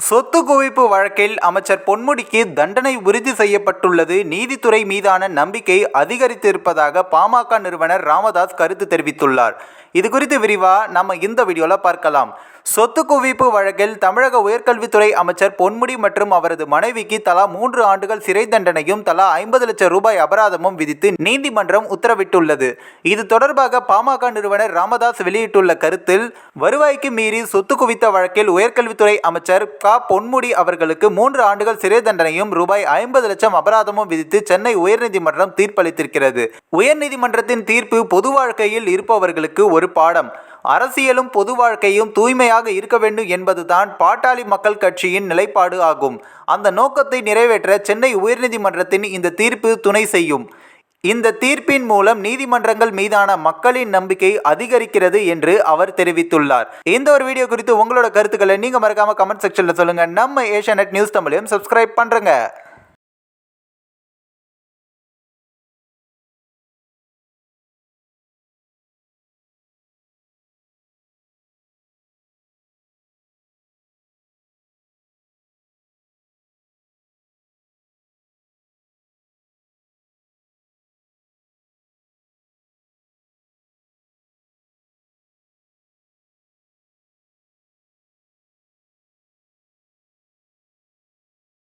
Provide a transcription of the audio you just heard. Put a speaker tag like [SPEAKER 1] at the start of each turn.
[SPEAKER 1] சொத்து குவிப்பு வழக்கில் அமைச்சர் பொன்முடிக்கு தண்டனை உறுதி செய்யப்பட்டுள்ளது. நீதித்துறை மீதான நம்பிக்கை அதிகரித்திருப்பதாக பாமக நிறுவனர் ராமதாஸ் கருத்து தெரிவித்துள்ளார். இது குறித்து விரிவா நம்ம இந்த வீடியோவில் பார்க்கலாம். சொத்து குவிப்பு வழக்கில் தமிழக உயர்கல்வித்துறை அமைச்சர் பொன்முடி மற்றும் அவரது மனைவிக்கு தலா மூன்று ஆண்டுகள் சிறை தண்டனையும் தலா ஐம்பது லட்சம் ரூபாய் அபராதமும் விதித்து நீதிமன்றம் உத்தரவிட்டுள்ளது. இது தொடர்பாக பாமக நிறுவனர் ராமதாஸ் வெளியிட்டுள்ள கருத்தில் வருவாய்க்கு மீறி சொத்து குவித்த வழக்கில் உயர்கல்வித்துறை அமைச்சர் க. பொன்முடி அவர்களுக்கு மூன்று ஆண்டுகள் சிறை தண்டனையும் ரூபாய் ஐம்பது லட்சம் அபராதமும் விதித்து சென்னை உயர்நீதிமன்றம் தீர்ப்பளித்திருக்கிறது. உயர்நீதிமன்றத்தின் தீர்ப்பு பொது வாழ்க்கையில் இருப்பவர்களுக்கு ஒரு பாடம். அரசியலும் பொது வாழ்க்கையும் தூய்மையாக இருக்க வேண்டும் என்பதுதான் பாட்டாளி மக்கள் கட்சியின் நிலைப்பாடு ஆகும். அந்த நோக்கத்தை நிறைவேற்ற சென்னை உயர்நீதிமன்றத்தின் இந்த தீர்ப்பு துணை செய்யும். இந்த தீர்ப்பின் மூலம் நீதிமன்றங்கள் மீதான மக்களின் நம்பிக்கை அதிகரிக்கிறது என்று அவர் தெரிவித்துள்ளார். இந்த ஒரு வீடியோ குறித்து உங்களோட கருத்துக்களை நீங்க மறக்காம கமெண்ட் செக்ஷன்ல சொல்லுங்க. நம்ம ஏஷியா நியூஸ் தமிழையும் சப்ஸ்கிரைப் பண்றேங்க.